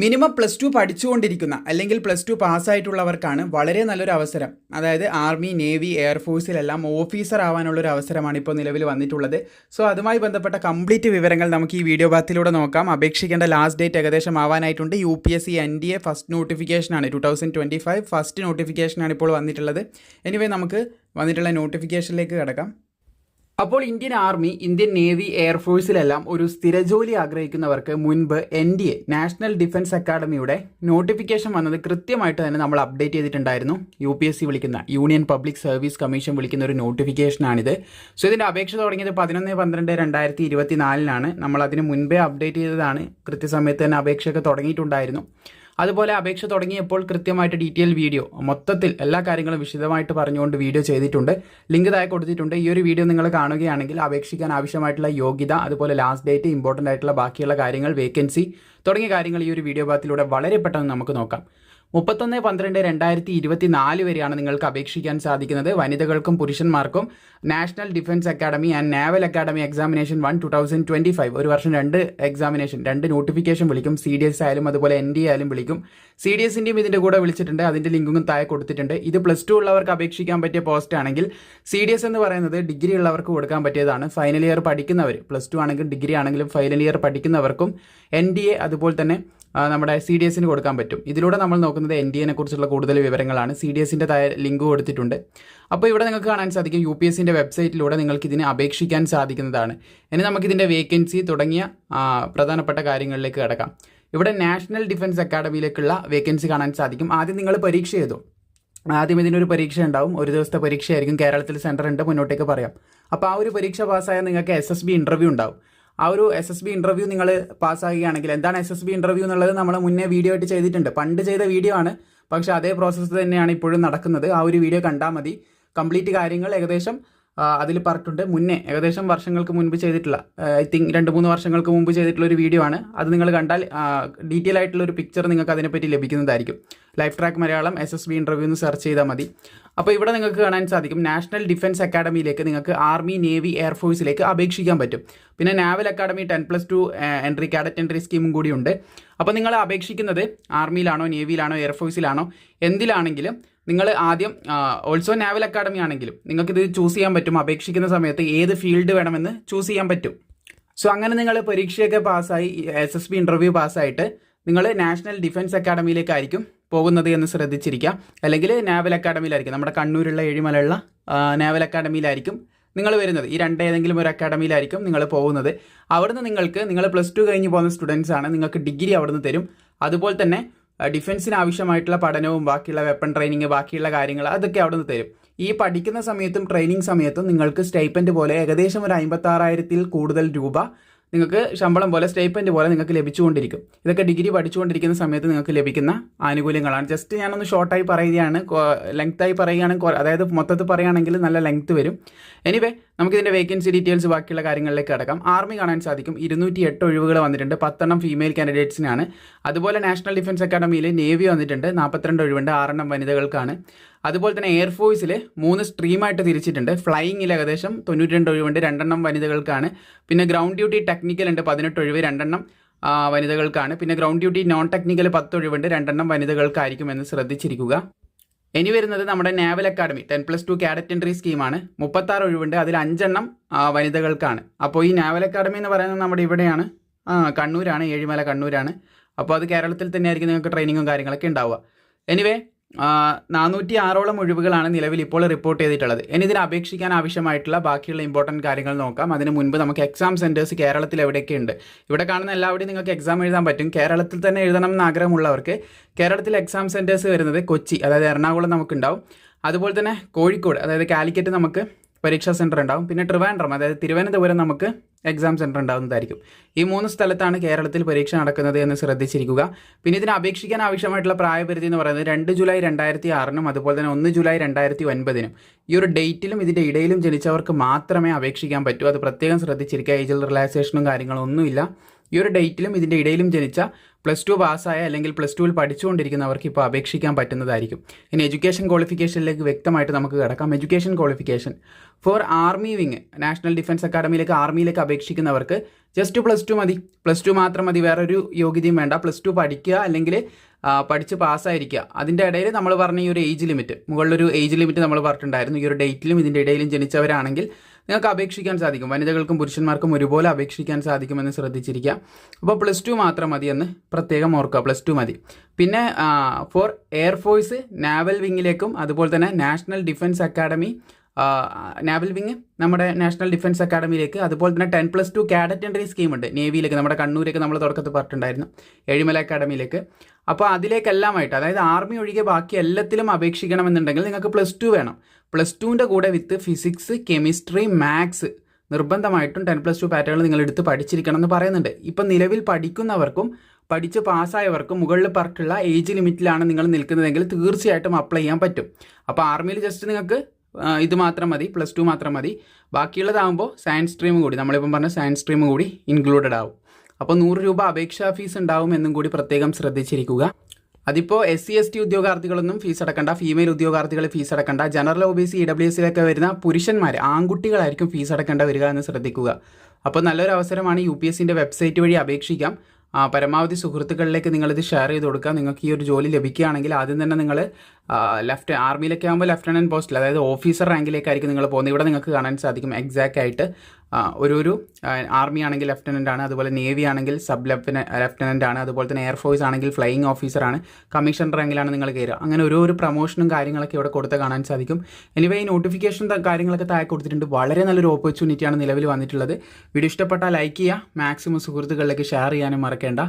Minimum plus two പഠിച്ചുകൊണ്ടിരിക്കുന്ന അല്ലെങ്കിൽ plus two പാസ്സായിട്ടുള്ളവർക്കാണ് വളരെ നല്ലൊരു അവസരം. അതായത് ആർമി നേവി എയർഫോഴ്സിലെല്ലാം ഓഫീസർ ആവാനുള്ളൊരു അവസരമാണ് ഇപ്പോൾ നിലവിൽ വന്നിട്ടുള്ളത്. സോ അതുമായി ബന്ധപ്പെട്ട കംപ്ലീറ്റ് വിവരങ്ങൾ നമുക്ക് ഈ വീഡിയോ ഭാഗത്തിലൂടെ നോക്കാം. അപേക്ഷിക്കേണ്ട ലാസ്റ്റ് ഡേറ്റ് ഏകദേശം ആവാനായിട്ടുണ്ട്. U P S C N D A first നോട്ടിഫിക്കേഷനാണ് two thousand twenty five first നോട്ടിഫിക്കേഷനാണ് ഇപ്പോൾ വന്നിട്ടുള്ളത്. എനിവേ നമുക്ക് വന്നിട്ടുള്ള നോട്ടിഫിക്കേഷനിലേക്ക് കിടക്കാം. അപ്പോൾ ഇന്ത്യൻ ആർമി ഇന്ത്യൻ നേവി എയർഫോഴ്സിലെല്ലാം ഒരു സ്ഥിരജോലി ആഗ്രഹിക്കുന്നവർക്ക് മുൻപ് N D A national defence അക്കാഡമിയുടെ notification വന്നത് കൃത്യമായിട്ട് തന്നെ നമ്മൾ അപ്ഡേറ്റ് ചെയ്തിട്ടുണ്ടായിരുന്നു. യു പി എസ് സി വിളിക്കുന്ന യൂണിയൻ പബ്ലിക് സർവീസ് കമ്മീഷൻ വിളിക്കുന്ന ഒരു നോട്ടിഫിക്കേഷനാണിത്. സോ ഇതിന്റെ അപേക്ഷ തുടങ്ങിയത് പതിനൊന്ന് പന്ത്രണ്ട് രണ്ടായിരത്തി ഇരുപത്തി നാലിനാണ് നമ്മൾ അതിന് മുൻപേ അപ്ഡേറ്റ് ചെയ്തതാണ്. കൃത്യസമയത്ത് തന്നെ അപേക്ഷയൊക്കെ തുടങ്ങിയിട്ടുണ്ടായിരുന്നു. അതുപോലെ അപേക്ഷ തുടങ്ങിയപ്പോൾ കൃത്യമായിട്ട് ഡീറ്റെയിൽ വീഡിയോ മൊത്തത്തിൽ എല്ലാ കാര്യങ്ങളും വിശദമായിട്ട് പറഞ്ഞുകൊണ്ട് വീഡിയോ ചെയ്തിട്ടുണ്ട്. ലിങ്ക് താഴെ കൊടുത്തിട്ടുണ്ട്. ഈ ഒരു വീഡിയോ നിങ്ങൾ കാണുകയാണെങ്കിൽ അപേക്ഷിക്കാൻ ആവശ്യമായിട്ടുള്ള യോഗ്യത അതുപോലെ ലാസ്റ്റ് ഡേറ്റ് ഇമ്പോർട്ടന്റ് ആയിട്ടുള്ള ബാക്കിയുള്ള കാര്യങ്ങൾ വേക്കൻസി തുടങ്ങിയ കാര്യങ്ങൾ ഈ ഒരു വീഡിയോ ഭാഗത്തിലൂടെ വളരെ പെട്ടെന്ന് നമുക്ക് നോക്കാം. മുപ്പത്തൊന്ന് പന്ത്രണ്ട് രണ്ടായിരത്തി ഇരുപത്തി നാല് വരെയാണ് നിങ്ങൾക്ക് അപേക്ഷിക്കാൻ സാധിക്കുന്നത്. വനിതകൾക്കും പുരുഷന്മാർക്കും national defence academy and naval academy examination one two thousand twenty five. ഒരു വർഷം രണ്ട് എക്സാമിനേഷൻ രണ്ട് നോട്ടിഫിക്കേഷൻ വിളിക്കും. സി ഡി എസ് ആയാലും അതുപോലെ എൻ ഡി ആയാലും വിളിക്കും. സി ഡി എസിന്റെയും ഇതിന്റെ കൂടെ വിളിച്ചിട്ടുണ്ട്. അതിന്റെ ലിങ്കും താഴെ കൊടുത്തിട്ടുണ്ട്. ഇത് പ്ലസ് ടു ഉള്ളവർക്ക് അപേക്ഷിക്കാൻ പറ്റിയ പോസ്റ്റ് ആണെങ്കിൽ സി ഡി എസ് എന്ന് പറയുന്നത് ഡിഗ്രി ഉള്ളവർക്ക് കൊടുക്കാൻ പറ്റിയതാണ്. ഫൈനൽ ഇയർ പഠിക്കുന്നവർ പ്ലസ് ടു ആണെങ്കിലും ഡിഗ്രി ആണെങ്കിലും ഫൈനൽ ഇയർ പഠിക്കുന്നവർക്കും എൻ ഡി എ അതുപോലെ തന്നെ നമ്മുടെ സി ഡി എസിന് കൊടുക്കാൻ പറ്റും. ഇതിലൂടെ നമ്മൾ നോക്കുന്നത് എൻ ഡി എനെ കുറിച്ചുള്ള കൂടുതൽ വിവരങ്ങളാണ്. സി ഡി എസിന്റെ ലിങ്ക് കൊടുത്തിട്ടുണ്ട്. അപ്പോൾ ഇവിടെ നിങ്ങൾക്ക് കാണാൻ സാധിക്കും യു പി എസിന്റെ വെബ്സൈറ്റിലൂടെ നിങ്ങൾക്ക് ഇതിനെ അപേക്ഷിക്കാൻ സാധിക്കുന്നതാണ്. ഇനി നമുക്കിതിന്റെ വേക്കൻസി തുടങ്ങിയ പ്രധാനപ്പെട്ട കാര്യങ്ങളിലേക്ക് കിടക്കാം. ഇവിടെ നാഷണൽ ഡിഫൻസ് അക്കാഡമിയിലേക്കുള്ള വേക്കൻസി കാണാൻ സാധിക്കും. ആദ്യം നിങ്ങൾ പരീക്ഷ ചെയ്തു ആദ്യം ഇതിനൊരു പരീക്ഷ ഉണ്ടാവും. ഒരു ദിവസത്തെ പരീക്ഷയായിരിക്കും. കേരളത്തിൽ സെന്റർ ഉണ്ട്. മുന്നോട്ടേക്ക് പറയാം. അപ്പോൾ ആ ഒരു പരീക്ഷ പാസ്സായാൽ നിങ്ങൾക്ക് എസ് എസ് ബി ഇന്റർവ്യൂ ഉണ്ടാവും. ആ ഒരു എസ് എസ് ബി ഇന്റർവ്യൂ നിങ്ങൾ പാസ്സാകുകയാണെങ്കിൽ എന്താണ് എസ് എസ് ബി ഇന്റർവ്യൂ എന്നുള്ളത് നമ്മൾ മുന്നേ വീഡിയോ ആയിട്ട് ചെയ്തിട്ടുണ്ട്. പണ്ട് ചെയ്ത വീഡിയോ ആണ്. പക്ഷേ അതേ പ്രോസസ്സ് തന്നെയാണ് ഇപ്പോഴും നടക്കുന്നത്. ആ ഒരു വീഡിയോ കണ്ടാൽ മതി. കംപ്ലീറ്റ് കാര്യങ്ങൾ ഏകദേശം അതിൽ പറഞ്ഞിട്ടുണ്ട്. മുന്നേ ഏകദേശം വർഷങ്ങൾക്ക് മുൻപ് ചെയ്തിട്ടുള്ള ഐ തിങ്ക് രണ്ട് മൂന്ന് വർഷങ്ങൾക്ക് മുമ്പ് ചെയ്തിട്ടുള്ള ഒരു വീഡിയോ ആണ്. അത് നിങ്ങൾ കണ്ടാൽ ഡീറ്റെയിൽ ആയിട്ടുള്ള ഒരു പിക്ചർ നിങ്ങൾക്ക് അതിനെപ്പറ്റി ലഭിക്കുന്നതായിരിക്കും. Life track Malayalam S S B interview എന്ന് സെർച്ച് ചെയ്താൽ മതി. അപ്പോൾ ഇവിടെ നിങ്ങൾക്ക് കാണാൻ സാധിക്കും നാഷണൽ ഡിഫൻസ് അക്കാഡമിയിലേക്ക് നിങ്ങൾക്ക് ആർമി നേവി എയർഫോഴ്സിലേക്ക് അപേക്ഷിക്കാൻ പറ്റും. പിന്നെ naval academy ten plus two entry cadet entry സ്കീമും കൂടിയുണ്ട് അപ്പോൾ നിങ്ങൾ അപേക്ഷിക്കുന്നത് ആർമിയിലാണോ നേവിയിലാണോ എയർഫോഴ്സിലാണോ എന്തിലാണെങ്കിലും നിങ്ങൾ ആദ്യം ഓൾസോ നാവൽ അക്കാഡമി ആണെങ്കിലും നിങ്ങൾക്ക് ഇത് ചൂസ് ചെയ്യാൻ പറ്റും. അപേക്ഷിക്കുന്ന സമയത്ത് ഏത് ഫീൽഡ് വേണമെന്ന് ചൂസ് ചെയ്യാൻ പറ്റും. സോ അങ്ങനെ നിങ്ങൾ പരീക്ഷയൊക്കെ പാസ്സായി എസ് എസ് ബി ഇന്റർവ്യൂ പാസ്സായിട്ട് നിങ്ങൾ നാഷണൽ ഡിഫൻസ് അക്കാഡമിയിലേക്കായിരിക്കും പോകുന്നത് എന്ന് ശ്രദ്ധിച്ചിരിക്കുക. അല്ലെങ്കിൽ നാവൽ അക്കാഡമിയിലായിരിക്കും നമ്മുടെ കണ്ണൂരുള്ള ഏഴിമലയുള്ള നാവൽ അക്കാഡമിയിലായിരിക്കും നിങ്ങൾ വരുന്നത്. ഈ രണ്ട് ഏതെങ്കിലും ഒരു അക്കാഡമിയിലായിരിക്കും നിങ്ങൾ പോകുന്നത്. അവിടുന്ന് നിങ്ങൾക്ക് നിങ്ങൾ പ്ലസ് ടു കഴിഞ്ഞ് പോകുന്ന സ്റ്റുഡൻസ് ആണ് നിങ്ങൾക്ക് ഡിഗ്രി അവിടുന്ന് തരും. അതുപോലെ തന്നെ ഡിഫൻസിന് ആവശ്യമായിട്ടുള്ള പഠനവും ബാക്കിയുള്ള വെപ്പൺ ട്രെയിനിങ് ബാക്കിയുള്ള കാര്യങ്ങൾ അതൊക്കെ അവിടെ നിന്ന് തരും. ഈ പഠിക്കുന്ന സമയത്തും ട്രെയിനിങ് സമയത്തും നിങ്ങൾക്ക് സ്റ്റൈപ്പൻഡ് പോലെ ഏകദേശം ഒരു അമ്പത്താറായിരത്തിൽ കൂടുതൽ രൂപ നിങ്ങൾക്ക് ശമ്പളം പോലെ സ്റ്റേപ്പന്റ് പോലെ നിങ്ങൾക്ക് ലഭിച്ചുകൊണ്ടിരിക്കും. ഇതൊക്കെ ഡിഗ്രി പഠിച്ചുകൊണ്ടിരിക്കുന്ന സമയത്ത് നിങ്ങൾക്ക് ലഭിക്കുന്ന ആനുകൂല്യങ്ങളാണ്. ജസ്റ്റ് ഞാനൊന്ന് ഷോർട്ടായി പറയുകയാണ്. ലെങ്ത്തായി പറയുകയാണെങ്കിൽ അതായത് മൊത്തത്തിൽ പറയുകയാണെങ്കിൽ നല്ല ലെങ്ത്ത് വരും. എനിവേ നമുക്കിതിന്റെ വേക്കൻസി ഡീറ്റെയിൽസ് ബാക്കിയുള്ള കാര്യങ്ങളിലേക്ക് കിടക്കാം. ആർമി കാണാൻ സാധിക്കും. ഇരുന്നൂറ്റി എട്ട് ഒഴിവുകൾ വന്നിട്ടുണ്ട്. പത്തെണ്ണം ഫീമെയിൽ കാൻഡിഡേറ്റ്സിനാണ് അതുപോലെ നാഷണൽ ഡിഫൻസ് അക്കാഡമിയിൽ നേവി വന്നിട്ടുണ്ട്. നാൽപ്പത്തിരണ്ട് ഒഴിവുണ്ട്. ആറെണ്ണം വനിതകൾക്കാണ്. അതുപോലെ തന്നെ എയർഫോഴ്സിൽ മൂന്ന് സ്ട്രീമായിട്ട് തിരിച്ചിട്ടുണ്ട്. ഫ്ലൈയിങ്ങിൽ ഏകദേശം തൊണ്ണൂറ്റി രണ്ട് ഒഴിവുണ്ട്. രണ്ടെണ്ണം വനിതകൾക്കാണ്. പിന്നെ ഗ്രൗണ്ട് ഡ്യൂട്ടി ടെക്നിക്കൽ ഉണ്ട് പതിനെട്ട് ഒഴിവ് രണ്ടെണ്ണം വനിതകൾക്കാണ്. പിന്നെ ഗ്രൗണ്ട് ഡ്യൂട്ടി നോൺ ടെക്നിക്കൽ പത്ത് ഒഴിവുണ്ട് രണ്ടെണ്ണം വനിതകൾക്കായിരിക്കും എന്ന് ശ്രദ്ധിച്ചിരിക്കുക. ഇനി വരുന്നത് നമ്മുടെ naval academy ten plus two cadet entry സ്കീമാണ് മുപ്പത്താറ് ഒഴിവുണ്ട് അതിൽ അഞ്ചെണ്ണം വനിതകൾക്കാണ്. അപ്പോൾ ഈ നാവൽ അക്കാഡമി എന്ന് പറയുന്നത് നമ്മുടെ ഇവിടെയാണ്. കണ്ണൂരാണ് ഏഴിമല കണ്ണൂരാണ്. അപ്പോൾ അത് കേരളത്തിൽ തന്നെ ആയിരിക്കും നിങ്ങൾക്ക് ട്രെയിനിങ്ങും കാര്യങ്ങളൊക്കെ ഉണ്ടാവുക. എനിവേ നാനൂറ്റി ആറോളം ഒഴിവുകളാണ് നിലവിൽ ഇപ്പോൾ റിപ്പോർട്ട് ചെയ്തിട്ടുള്ളത്. ഇനി ഇതിന് അപേക്ഷിക്കാൻ ആവശ്യമായിട്ടുള്ള ബാക്കിയുള്ള ഇമ്പോർട്ടന്റ് കാര്യങ്ങൾ നോക്കാം. അതിന് മുൻപ് നമുക്ക് എക്സാം സെന്റേഴ്സ് കേരളത്തിൽ എവിടെയൊക്കെ ഉണ്ട് ഇവിടെ കാണുന്ന എല്ലാവരുടെയും നിങ്ങൾക്ക് എക്സാം എഴുതാൻ പറ്റും. കേരളത്തിൽ തന്നെ എഴുതണം എന്ന് ആഗ്രഹമുള്ളവർക്ക് കേരളത്തിൽ എക്സാം സെന്റേഴ്സ് വരുന്നത് കൊച്ചി അതായത് എറണാകുളം നമുക്കുണ്ടാവും. അതുപോലെ തന്നെ കോഴിക്കോട് അതായത് കാലിക്കറ്റ് നമുക്ക് പരീക്ഷാ സെന്റർ ഉണ്ടാവും. പിന്നെ ട്രിവാൻഡ്രം അതായത് തിരുവനന്തപുരം നമുക്ക് എക്സാം സെന്റർ ഉണ്ടാകുന്നതായിരിക്കും ഈ മൂന്ന് സ്ഥലത്താണ് കേരളത്തിൽ പരീക്ഷ നടക്കുന്നത് എന്ന് ശ്രദ്ധിച്ചിരിക്കുക. പിന്നെ ഇതിന് അപേക്ഷിക്കാൻ ആവശ്യമായിട്ടുള്ള പ്രായപരിധി എന്ന് പറയുന്നത് രണ്ട് ജൂലൈ രണ്ടായിരത്തി ആറിനും അതുപോലെ തന്നെ ഒന്ന് ജൂലൈ രണ്ടായിരത്തി ഒൻപതിനും ഈ ഒരു ഡേറ്റിലും ഇതിന്റെ ഇടയിലും ജനിച്ചവർക്ക് മാത്രമേ അപേക്ഷിക്കാൻ പറ്റൂ. അത് പ്രത്യേകം ശ്രദ്ധിച്ചിരിക്കുക. ഏജിൽ റിലാക്സേഷനും കാര്യങ്ങളും ഒന്നുമില്ല ഈ ഒരു ഡേറ്റിലും ഇതിന്റെ ഇടയിലും ജനിച്ച പ്ലസ് ടു പാസ്സായ അല്ലെങ്കിൽ പ്ലസ് ടുവിൽ പഠിച്ചുകൊണ്ടിരിക്കുന്നവർക്ക് ഇപ്പോൾ അപേക്ഷിക്കാൻ പറ്റുന്നതായിരിക്കും. ഇനി എഡ്യൂക്കേഷൻ ക്വാളിഫിക്കേഷനിലേക്ക് വ്യക്തമായിട്ട് നമുക്ക് കിടക്കാം. Education qualification for army wing national defence അക്കാഡമിയിലേക്ക് ആർമിയിലേക്ക് അപേക്ഷിക്കുന്നവർക്ക് ജസ്റ്റ് പ്ലസ് ടു മതി. പ്ലസ് ടു മാത്രം മതി. വേറൊരു യോഗ്യതയും വേണ്ട. പ്ലസ് ടു പഠിക്കുക അല്ലെങ്കിൽ പഠിച്ച് പാസ്സായിരിക്കുക. അതിന്റെ ഇടയിൽ നമ്മൾ പറഞ്ഞ ഈ ഒരു ഏജ് ലിമിറ്റ് മുകളിലൊരു ഏജ് ലിമിറ്റ് നമ്മൾ പറഞ്ഞിട്ടുണ്ടായിരുന്നു. ഈ ഒരു ഡേറ്റിലും ഇതിന്റെ ഇടയിലും ജനിച്ചവരാണെങ്കിൽ നിങ്ങൾക്ക് അപേക്ഷിക്കാൻ സാധിക്കും. വനിതകൾക്കും പുരുഷന്മാർക്കും ഒരുപോലെ അപേക്ഷിക്കാൻ സാധിക്കുമെന്ന് ശ്രദ്ധിച്ചിരിക്കുക. അപ്പോൾ പ്ലസ് ടു മാത്രം മതി എന്ന് പ്രത്യേകം ഓർക്കുക. പ്ലസ് ടു മതി. പിന്നെ ഫോർ എയർഫോഴ്സ് നാവൽ വിങ്ങിലേക്കും അതുപോലെ തന്നെ national defence academy naval wing നമ്മുടെ നാഷണൽ ഡിഫൻസ് അക്കാഡമിയിലേക്ക് അതുപോലെ തന്നെ ten plus two cadet entry സ്കീമുണ്ട് നേവിയിലേക്ക് നമ്മുടെ കണ്ണൂരേക്ക് നമ്മൾ തുടക്കത്തിൽ പറഞ്ഞിട്ടുണ്ടായിരുന്നു ഏഴിമല അക്കാഡമിയിലേക്ക്. അപ്പോൾ അതിലേക്കെല്ലാമായിട്ട് അതായത് ആർമി ഒഴികെ ബാക്കി എല്ലാത്തിലും അപേക്ഷിക്കണമെന്നുണ്ടെങ്കിൽ നിങ്ങൾക്ക് പ്ലസ് ടു വേണം. പ്ലസ് ടുവിന്റെ കൂടെ വിത്ത് ഫിസിക്സ് കെമിസ്ട്രി മാത്സ് നിർബന്ധമായിട്ടും ടെൻ പ്ലസ് ടു പാറ്റേൺ നിങ്ങൾ എടുത്ത് പഠിച്ചിരിക്കണം എന്ന് പറയുന്നുണ്ട്. ഇപ്പം നിലവിൽ പഠിക്കുന്നവർക്കും പഠിച്ച് പാസ്സായവർക്കും മുകളിൽ പറഞ്ഞിട്ടുള്ള ഏജ് ലിമിറ്റിലാണ് നിങ്ങൾ നിൽക്കുന്നതെങ്കിൽ തീർച്ചയായിട്ടും അപ്ലൈ ചെയ്യാൻ പറ്റും. അപ്പോൾ ആർമിയിൽ ജസ്റ്റ് നിങ്ങൾക്ക് ഇത് മാത്രം മതി പ്ലസ് ടു മാത്രം മതി. ബാക്കിയുള്ളതാകുമ്പോൾ സയൻസ് സ്ട്രീം കൂടി നമ്മളിപ്പം പറഞ്ഞ സയൻസ് സ്ട്രീം കൂടി ഇൻക്ലൂഡഡ് ആവും. അപ്പോൾ നൂറ് രൂപ അപേക്ഷാ ഫീസ് ഉണ്ടാവും എന്നും കൂടി പ്രത്യേകം ശ്രദ്ധിച്ചിരിക്കുക. അതിപ്പോൾ എസ് സി എസ് ടി ഉദ്യോഗാർത്ഥികളൊന്നും ഫീസ് അടക്കണ്ട ഫീമെയിൽ ഉദ്യോഗാർത്ഥികൾ fees അടക്കണ്ട. General O B C E W എസിലൊക്കെ വരുന്ന പുരുഷന്മാർ ആൺകുട്ടികളായിരിക്കും ഫീസ് അടക്കേണ്ട വരിക എന്ന് ശ്രദ്ധിക്കുക. അപ്പോൾ നല്ലൊരു അവസരമാണ് യു പി എസിന്റെ വെബ്സൈറ്റ് വഴി അപേക്ഷിക്കാം. പരമാവധി സുഹൃത്തുക്കളിലേക്ക് നിങ്ങളിത് ഷെയർ ചെയ്ത് കൊടുക്കുക. നിങ്ങൾക്ക് ഈ ഒരു ജോലി ലഭിക്കുകയാണെങ്കിൽ ആദ്യം തന്നെ നിങ്ങൾ ലെഫ്റ്റ് ആർമിയിലൊക്കെ ആകുമ്പോൾ ലെഫ്റ്റനന്റ് പോസ്റ്റിൽ അതായത് ഓഫീസർ റാങ്കിലേക്കായിരിക്കും നിങ്ങൾ പോകുന്നത്. ഇവിടെ നിങ്ങൾക്ക് കാണാൻ സാധിക്കും എക്സാക്റ്റ് ആയിട്ട് ഒരു ഒരു ആർമി ആണെങ്കിൽ ലെഫ്റ്റനന്റ് ആണ് അതുപോലെ നേവി ആണെങ്കിൽ സബ് ലെഫ്റ്റന ലെഫ്റ്റനന്റ് ആണ് അതുപോലെ തന്നെ എയർഫോഴ്സ് ആണെങ്കിൽ ഫ്ലൈയിങ് ഓഫീസറാണ് കമ്മീഷൻ റാങ്കിലാണ് നിങ്ങൾ കയറുക. അങ്ങനെ ഓരോ ഒരു പ്രൊമോഷനും കാര്യങ്ങളൊക്കെ ഇവിടെ കൊടുത്ത് കാണാൻ സാധിക്കും. എനിവേ ഈ നോട്ടിഫിക്കേഷൻ കാര്യങ്ങളൊക്കെ താഴെ കൊടുത്തിട്ടുണ്ട്. വളരെ നല്ലൊരു ഓപ്പർച്യൂണിറ്റിയാണ് നിലവിൽ വന്നിട്ടുള്ളത്. വീഡിയോ ഇഷ്ടപ്പെട്ടാൽ ലൈക്ക് ചെയ്യുക. മാക്സിമം സുഹൃത്തുക്കളിലേക്ക് ഷെയർ ചെയ്യാനും മറക്കേണ്ട.